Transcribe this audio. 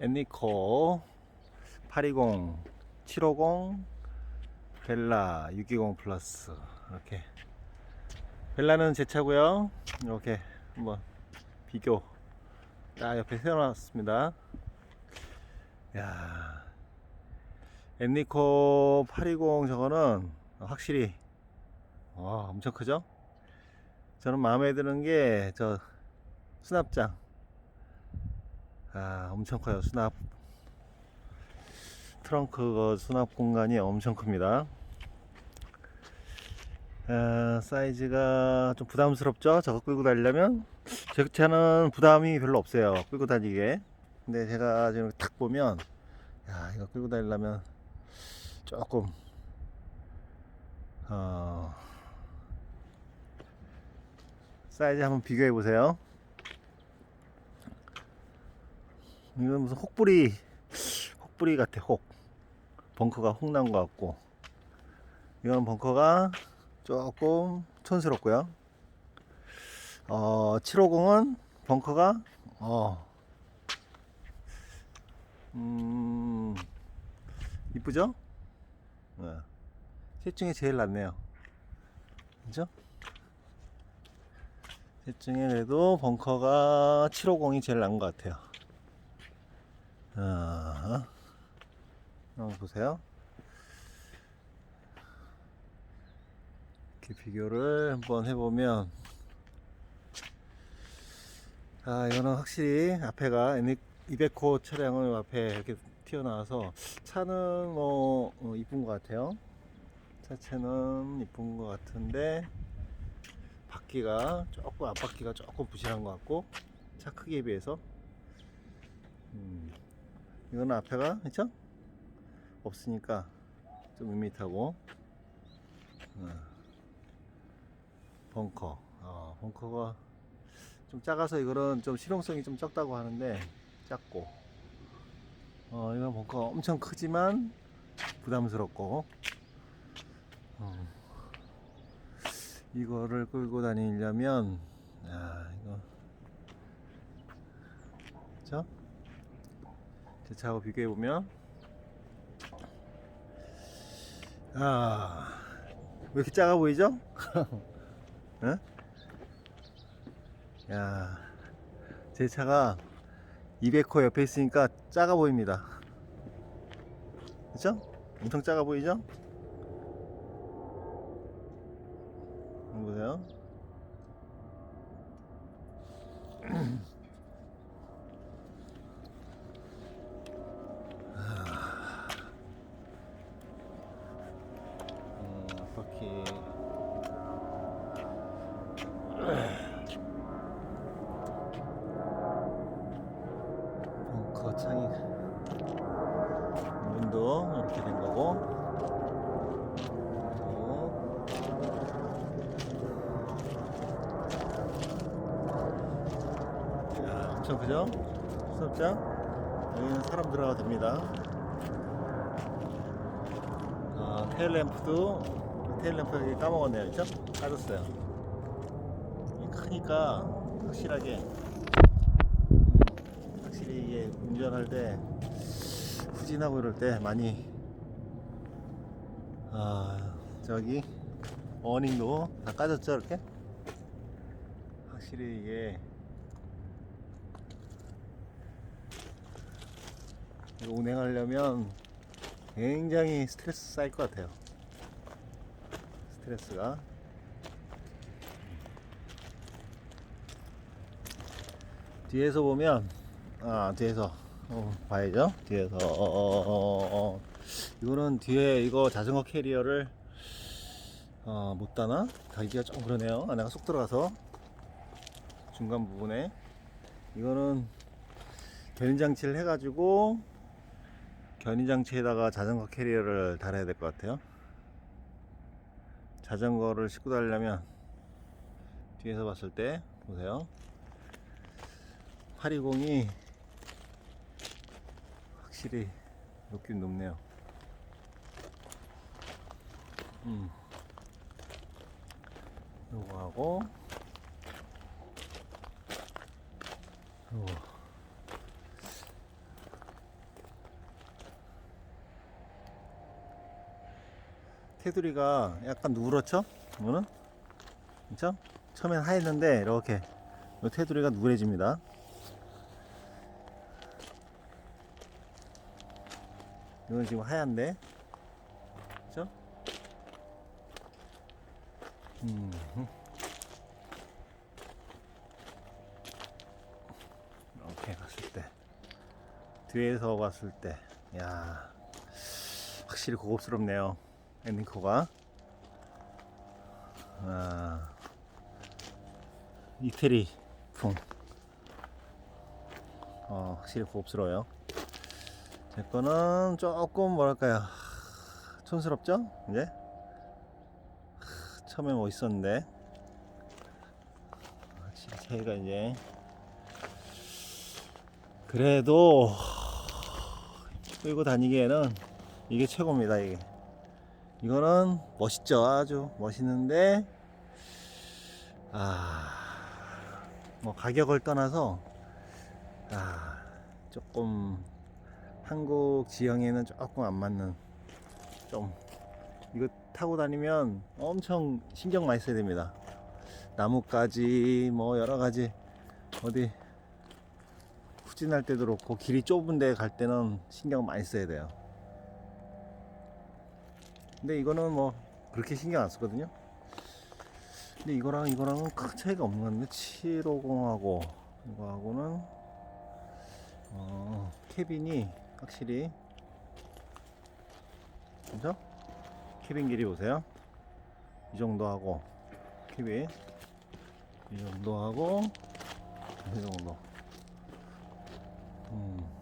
엔니코 820 750 벨라 620 플러스. 이렇게. 벨라는 제 차고요. 이렇게 한번 비교. 딱 옆에 세워놨습니다. 야. 엔니코 820 저거는 확실히 와 엄청 크죠? 저는 마음에 드는 게 저 수납장 아 엄청 커요. 수납. 트렁크 그 수납 공간이 엄청 큽니다. 아, 사이즈가 좀 부담스럽죠? 저거 끌고 다니려면? 제 차는 부담이 별로 없어요 끌고 다니기에. 근데 제가 지금 탁 보면 야 이거 끌고 다니려면 조금 어 사이즈 한번 비교해 보세요 이건 무슨 혹부리 혹부리 같아 혹 벙커가 혹난 것 같고 이건 벙커가 조금 촌스럽고요 어 750은 벙커가 어 음, 이쁘죠? 네. 셋 중에 제일 낫네요. 그죠? 셋 중에 그래도 벙커가 750이 제일 나은 것 같아요. 아, 한번 보세요. 이렇게 비교를 한번 해보면, 아, 이거는 확실히 앞에가 200호 차량을 앞에 이렇게 튀어나와서 차는 뭐 어, 이쁜 것 같아요. 차체는 이쁜 것 같은데 바퀴가 조금 앞바퀴가 조금 부실한 것 같고 차 크기에 비해서 음, 이거는 앞에가 그쵸? 없으니까 좀 밋밋하고. 어, 벙커. 어, 벙커가 좀 작아서 이거는 좀 실용성이 좀 적다고 하는데 작고. 어 이건 벙커가 엄청 크지만 부담스럽고. 어, 이거를 끌고 다니려면 아 이거. 그쵸? 제 차하고 비교해 보면 아 왜 이렇게 작아 보이죠? 응? 야, 제 차가 200호 옆에 있으니까 작아 보입니다. 그죠? 엄청 작아 보이죠? 벙커 창이 문도 이렇게 된 거고. 엄청 크죠? 수납장? 여기는 사람 들어가도 됩니다. 아, 테일램프도 테일램프 여기 까먹었네요. 그죠? 까졌어요. 이 크니까 확실하게. 확실히 이게 운전할 때 후진하고 이럴 때 많이 아 저기 어닝도 다 까졌죠 이렇게? 확실히 이게 운행하려면 굉장히 스트레스 쌓일 것 같아요. 스트레스가 뒤에서 보면 아 뒤에서. 어, 봐야죠. 뒤에서. 어, 어, 어, 어. 이거는 뒤에 이거 자전거 캐리어를 어, 못 다나? 달기가 좀 그러네요. 안에가 쏙 들어가서 중간 부분에. 이거는 견인 장치를 해가지고 견인 장치에다가 자전거 캐리어를 달아야 될 것 같아요. 자전거를 싣고 다니려면 뒤에서 봤을 때 보세요 820이 확실히 높긴 높네요. 음. 요거 하고 요거 테두리가 약간 누렇죠? 이거는? 그쵸? 처음엔 하였는데 이렇게 테두리가 누래집니다. 이건 지금 하얀데, 그렇죠? 음. 이렇게 갔을 때 뒤에서 봤을 때, 야 확실히 고급스럽네요. 엔딩코가. 아, 이태리 풍. 어, 확실히 고급스러워요. 제 거는 조금 뭐랄까요. 촌스럽죠? 이제? 처음에 멋있었는데. 확실히 차이가 이제. 그래도 끌고 다니기에는 이게 최고입니다, 이게. 이거는 멋있죠. 아주 멋있는데, 아, 뭐 가격을 떠나서, 아, 조금 한국 지형에는 조금 안 맞는, 좀, 이거 타고 다니면 엄청 신경 많이 써야 됩니다. 나뭇가지, 뭐 여러 가지, 어디, 후진할 때도 그렇고, 길이 좁은 데 갈 때는 신경 많이 써야 돼요. 근데 이거는 뭐 그렇게 신경 안 쓰거든요. 근데 이거랑 이거랑은 큰 차이가 없는 건데 750하고 이거하고는 어, 캐빈이 확실히 그죠? 캐빈 길이 보세요. 이 정도 하고 캐빈 이 정도 하고 이 정도. 음.